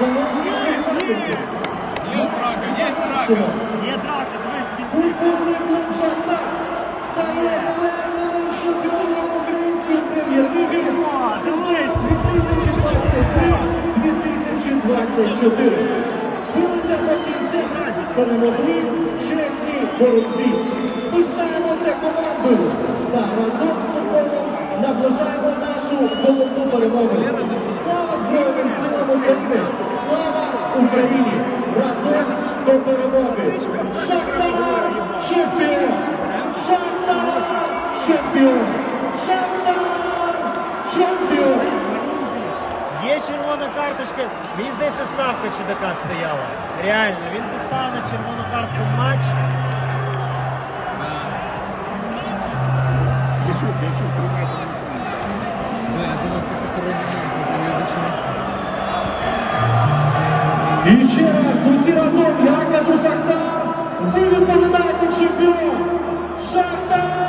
Є драка, є драка. Є драка, Шахтар стає чемпіоном української сезон 2023-2024. Билися до кінця, перемогли в чесній. Пишаємося командою та разом з футболом наближаємо нашу головну перемогу. Слава Збройним силам Україні! Разом до перемоги! Шахтар чемпіон! Шахтар чемпіон! Шахтар чемпіон! Є червона карточка. Мені здається, ставка чудака стояла. Реально, він поставив на червону картку в матч. Ячук, Ячук, тримайте на місці. Да, я думав, це похоронний И сейчас усилозон Яков Шахтар. Вывод на медаль Шахтар!